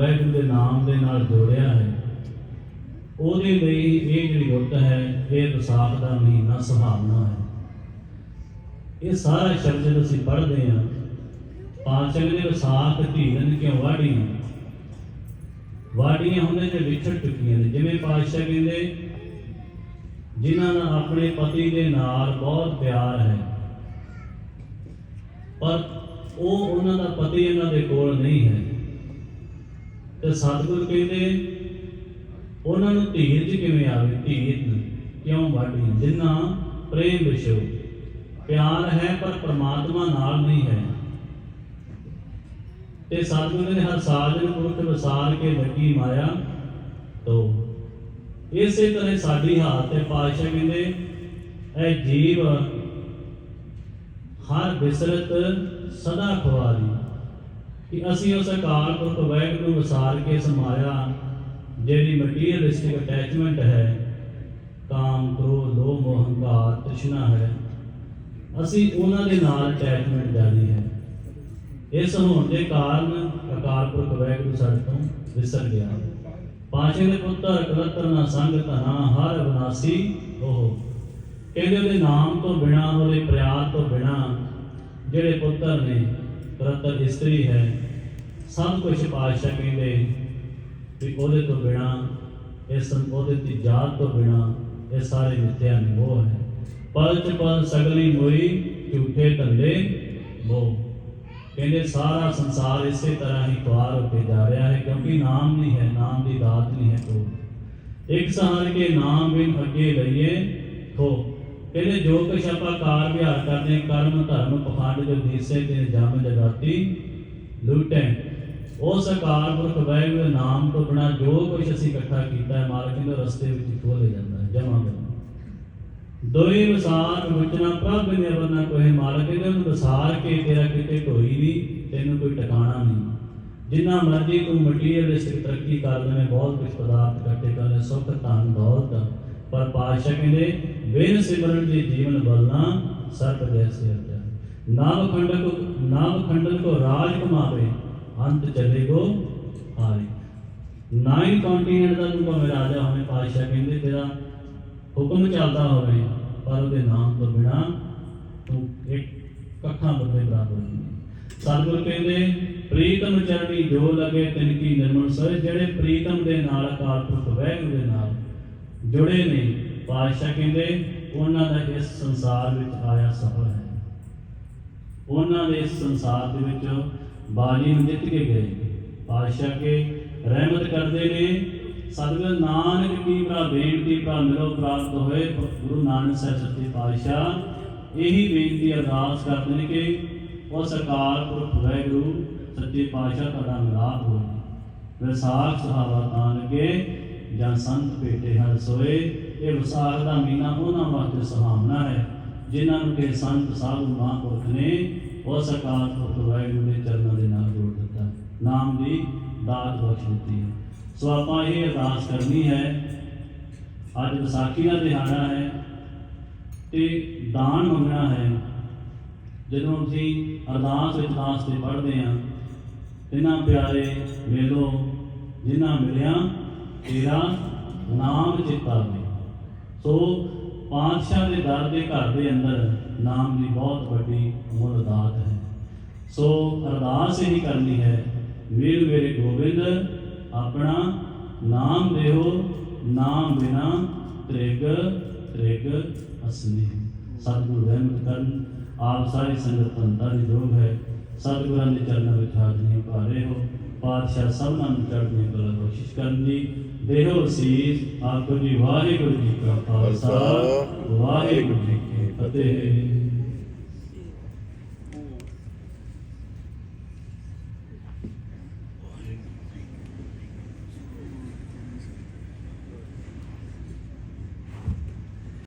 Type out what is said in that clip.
ਵਾਹਿਗੁਰੂ ਦੇ ਨਾਮ ਦੇ ਨਾਲ ਜੋੜਿਆ ਹੈ। ਉਹਦੇ ਲਈ ਇਹ ਜਿਹੜੀ ਰੁੱਤ ਹੈ, ਇਹ ਵਿਸਾਖ ਦਾ ਮਹੀਨਾ ਸੁਹਾਵਣਾ ਹੈ। ਇਹ ਸਾਰਾ ਸ਼ਬਦ ਜਦੋਂ ਅਸੀਂ ਪੜ੍ਹਦੇ ਹਾਂ। ਪਾਚਕ ਦੇ ਵਿਸਾਖ ਧੀਰਨ ਕਿਉਂ ਵਾੜੀਆਂ ਵਾੜੀਆਂ ਹੁੰਦੇ ਤੇ ਵਿਛੜ ਚੁੱਕੀਆਂ ਨੇ। ਜਿਵੇਂ ਪਾਤਸ਼ਾਹ ਕਹਿੰਦੇ, ਜਿਨ੍ਹਾਂ ਦਾ ਆਪਣੇ ਪਤੀ ਦੇ ਨਾਲ ਬਹੁਤ ਪਿਆਰ ਹੈ। ਪਰ ਉਹ ਉਹਨਾਂ ਦਾ ਪਤੀ ਇਹਨਾਂ ਦੇ ਕੋਲ ਨਹੀਂ ਹੈ। ਤੇ ਸਤਿਗੁਰ ਕਹਿੰਦੇ, ਉਹਨਾਂ ਨੂੰ ਧੀਰਜ ਕਿਵੇਂ ਆਵੇ? ਧੀਰਜ ਕਿਉਂ ਵਾਢੀ ਜਿੰਨਾ ਪ੍ਰੇਮ ਵਿਸ਼ੋ ਪਿਆਰ ਹੈ, ਪਰ ਪ੍ਰਮਾਤਮਾ ਨਾਲ ਨਹੀਂ ਹੈ। ਤੇ ਸਤਿਗੁਰ ਨੇ ਹਰ ਸਾਜਨ ਪੁਰਖ ਵਿਸਾਰ ਕੇ ਲੱਗੀ ਮਾਇਆ ਤੋ। ਇਸੇ ਤਰ੍ਹਾਂ ਸਾਡੀ ਹਾਲਤ ਹੈ ਪਾਤਸ਼ਾਹ ਕਹਿੰਦੇ ਇਹ ਜੀਵ ਹਰ ਬਿਸਰਤ ਸਦਾ ਖਵਾਰੀ। ਕਿ ਅਸੀਂ ਉਸ ਅਕਾਲ ਪੁਰਖ ਵਾਹਿਗੁਰੂ ਨੂੰ ਵਿਸਾਰ ਕੇ ਸਮਾਇਆ, ਜਿਹੜੀ ਮਟੀਰੀਅਲਿਸਟਿਕ ਅਟੈਚਮੈਂਟ ਹੈ, ਕਾਮ, ਕ੍ਰੋਧ, ਲੋਭ ਮੋਹ ਹੰਕਾਰ ਤ੍ਰਿਸ਼ਨਾ ਹੈ, ਅਸੀਂ ਉਹਨਾਂ ਦੇ ਨਾਲ ਅਟੈਚਮੈਂਟ ਜਾਣੀ ਹੈ। ਇਸ ਹੋਣ ਦੇ ਕਾਰਨ ਅਕਾਲ ਪੁਰਖ ਵਾਹਿਗੁਰੂ ਸਾਡੇ ਤੋਂ ਵਿਸਰ ਗਿਆ। ਪਾਛੇ ਦੇ ਪੁੱਤਰ ਕਲਤਰ ਨਾ ਸੰਗ ਧਨਾ, ਹਰ ਵਿਨਾਸੀ ਉਹ। ਕਹਿੰਦੇ ਉਹਦੇ ਨਾਮ ਤੋਂ ਬਿਨਾ, ਉਹਦੇ ਪਿਆਰ ਤੋਂ ਬਿਨਾ, ਜਿਹੜੇ ਪੁੱਤਰ ਨੇ ਕਰਤਰ ਇਸਤਰੀ ਹੈ, ਸਭ ਕੁਝ ਪਾਤਸ਼ਾਹ ਕਹਿੰਦੇ ਵੀ ਉਹਦੇ ਤੋਂ ਬਿਨਾ ਇਸ ਉਹਦੇ ਦੀ ਜਾਤ ਤੋਂ ਬਿਨਾ ਇਹ ਸਾਰੇ ਮਿੱਥਿਆ ਨਿਮੋਹ ਹੈ। ਪਲ ਚ ਪਲ ਸਗਲੀ ਮੋਈ ਝੂਠੇ ਧੰਦੇ ਮੋਹ। ਕਹਿੰਦੇ ਸਾਰਾ ਸੰਸਾਰ ਇਸੇ ਤਰ੍ਹਾਂ ਹੀ ਖੁਆਰ ਹੋ ਕੇ ਜਾ ਰਿਹਾ ਹੈ, ਕਿਉਂਕਿ ਨਾਮ ਨਹੀਂ ਹੈ, ਨਾਮ ਦੀ ਦਾਤ ਨਹੀਂ ਹੈ ਕੋ ਇੱਕ ਸਹਾਰ ਕੇ ਨਾਮ ਬਿਨ ਅੱਗੇ ਲਈਏ ਖੋ ਕਹਿੰਦੇ ਜੋ ਕੁਛ ਆਪਾਂ ਕਾਰ ਵਿਹਾਰ ਕਰਦੇ ਕਰਮ, ਧਰਮ, ਪਖੰਡ ਜੋ ਦੀਸੇ ਤੇ ਜਮ ਜਗਾਤੀ ਲੁੱਟੇ ਉਸ ਅਕਾਲ ਪੁਰਖ ਵਾਹਿਗੁਰੂ ਦੇ ਨਾਮ ਤੋਂ ਬਿਨਾ ਜੋ ਕੁਛ ਅਸੀਂ ਇਕੱਠਾ ਕੀਤਾ ਹੈ, ਮਾਲਕ ਦੇ ਰਸਤੇ ਵਿੱਚ ਖੋਲੇ ਜਾਂਦਾ ਹੈ, ਜਮਾ ਦੋਈ ਵਿਸਾਰ ਵਿਚਨਾ ਪ੍ਰਭ ਨੇ ਵਰਨਾ ਕੋਏ ਮਾਲਕ ਇਹਦੇ ਨੂੰ ਵਿਸਾਰ ਕੇ ਤੇਰਾ ਕਿਤੇ ਢੋਈ ਨਹੀਂ, ਤੈਨੂੰ ਕੋਈ ਟਿਕਾਣਾ ਨਹੀਂ। ਜਿੰਨਾ ਮਰਜ਼ੀ ਤੂੰ ਮਟੀਰੀਅਲਿਸਟਿਕ ਤਰੱਕੀ ਕਰ ਲਵੇਂ ਬਹੁਤ ਕੁਝ ਪਦਾਰਥ ਇਕੱਠੇ ਕਰ ਲੈ, ਸੁੱਖ, ਧਨ ਦੌਲਤ ਪਰ ਪਾਤਸ਼ਾਹ ਕਹਿੰਦੇ ਵੇਨ ਸਿਮਰਨ ਦੀ ਜੀਵਨ ਬਲਨਾ ਸਰਬ ਜੈਸੇ ਅਰਜਾ ਨਾਮ ਖੰਡਨ ਕੋ ਨਾਮ ਖੰਡਨ ਕੋ ਰਾਜ ਕਮਾਵੇ ਅੰਤ ਚਲੇਗੋ ਹਾਰੇ ਨਾਈਨ ਕੰਟੀਨੈਂਟ ਦਾ ਤੂੰ ਭਾਵੇਂ ਰਾਜਾ ਹੋਵੇਂ, ਪਾਤਸ਼ਾਹ ਕਹਿੰਦੇ, ਤੇਰਾ ਹੁਕਮ ਚੱਲਦਾ ਹੋਵੇ, ਪਰ ਉਹਦੇ ਨਾਮ ਤੋਂ ਬਿਨਾ ਤੂੰ ਇੱਕ ਕੱਖਾਂ ਬੰਦੇ ਬਰਾਬਰ ਨਹੀਂ ਸਤਿਗੁਰ ਕਹਿੰਦੇ, ਪ੍ਰੀਤਮ ਚਰਣੀ ਜੋ ਲਗੇ ਤਿਨ ਕੀ ਨਿਰਮਲ ਸੋਏ, ਜਿਹੜੇ ਪ੍ਰੀਤਮ ਦੇ ਨਾਲ ਅਕਾਲ ਪੁਰਖ ਵੈਗੁਰੂ ਦੇ ਨਾਲ ਜੁੜੇ ਨੇ ਪਾਤਸ਼ਾਹ ਕਹਿੰਦੇ, ਉਹਨਾਂ ਦਾ ਇਸ ਸੰਸਾਰ ਵਿੱਚ ਆਇਆ ਸਫਲ ਹੈ। ਉਹਨਾਂ ਦੇ ਇਸ ਸੰਸਾਰ ਦੇ ਵਿੱਚ ਬਾਜੀ ਨੂੰ ਜਿੱਤ ਕੇ ਗਏ। ਪਾਤਸ਼ਾਹ ਕੇ ਰਹਿਮਤ ਕਰਦੇ ਨੇ, ਸਤਿਗੁਰ ਨਾਨਕ ਕੀ ਭਰਾ, ਬੇਨਤੀ ਭਰਾ, ਮਿਲੋ ਪ੍ਰਾਪਤ ਹੋਏ, ਗੁਰੂ ਨਾਨਕ ਸਾਹਿਬ ਸੱਚੇ ਪਾਤਸ਼ਾਹ। ਇਹੀ ਬੇਨਤੀ ਅਰਦਾਸ ਕਰਦੇ ਨੇ ਕਿ ਉਸ ਅਕਾਲ ਪੁਰਖ ਵਾਹਿਗੁਰੂ, ਸੱਚੇ ਪਾਤਸ਼ਾਹ ਤੁਹਾਡਾ ਮਿਲਾਪ ਹੋਵੇ। ਵਿਸਾਖ ਸੁਹਾਵਾ ਤਾਨ ਕੇ ਜਾਂ ਸੰਤ ਭੇਟੇ ਹਰ ਸੋਏ, ਇਹ ਵਿਸਾਖ ਦਾ ਮਹੀਨਾ ਉਹਨਾਂ ਵਾਸਤੇ ਸੁਹਾਵਣਾ ਹੈ, ਜਿਨ੍ਹਾਂ ਨੂੰ ਕਿ ਸੰਤ ਸਾਧੂ ਮਹਾਂਪੁਰਖ ਨੇ ਉਸ ਅਕਾਲ ਪੁਰਖ ਵਾਹਿਗੁਰੂ ਦੇ ਚਰਨਾਂ ਦੇ ਨਾਲ ਜੋੜ ਦਿੱਤਾ। ਨਾਮ ਦੀ ਦਾਤ ਬਖਸ਼ ਦਿੱਤੀ ਹੈ। ਸੋ ਆਪਾਂ ਇਹ ਅਰਦਾਸ ਕਰਨੀ ਹੈ, ਅੱਜ ਵਿਸਾਖੀ ਦਾ ਦਿਹਾੜਾ ਹੈ, ਤੇ ਦਾਨ ਮੰਗਣਾ ਹੈ। ਜਦੋਂ ਅਸੀਂ ਅਰਦਾਸ ਵਿੱਚ ਤੇ ਪੜ੍ਹਦੇ ਹਾਂ ਇਹਨਾਂ ਪਿਆਰੇ ਮੇਲੋ, ਜਿਨ੍ਹਾਂ ਮਿਲਿਆ ਤੇਰਾ ਨਾਮ ਚਿਤਾਵੇ ਸੋ ਪਾਤਸ਼ਾਹ ਦੇ ਦਰ ਦੇ ਘਰ ਦੇ ਅੰਦਰ ਨਾਮ ਦੀ ਬਹੁਤ ਵੱਡੀ ਮੁੱਲ ਦਾਤ ਹੈ। ਸੋ ਅਰਦਾਸ ਹੀ ਕਰਨੀ ਹੈ, ਵੀਰ ਮੇਰੇ ਗੋਬਿੰਦ, ਆਪਣਾ ਨਾਮ ਦੇਹੋ ਨਾਮ ਬਿਨਾ ਤ੍ਰਿਗ ਤ੍ਰਿਗ ਅਸਨੀ। ਸਤਿਗੁਰੂ ਰਹਿਮਤ ਕਰਨ, ਆਪ ਸਾਰੀ ਸੰਗਤ ਪੰਤਾ ਦੀ ਦੋਗ ਹੈ ਸਤਿਗੁਰਾਂ ਦੇ ਚਰਨਾਂ ਵਿੱਚ ਹਾਜ਼ਰੀਆਂ ਪਾ ਰਹੇ ਹੋ। ਪਾਤਸ਼ਾਹ ਸਭਨਾਂ ਨੂੰ ਚੜ੍ਹਦੀਆਂ ਕਲਾ ਕੋਸ਼ਿਸ਼ ਕਰਨ ਦੀ। ਦੇਹੋ ਸੀਸ ਆਪ ਜੀ, ਵਾਹਿਗੁਰੂ ਜੀ ਕਾ ਖਾਲਸਾ, ਵਾਹਿਗੁਰੂ ਜੀ ਕੀ ਫਤਿਹ।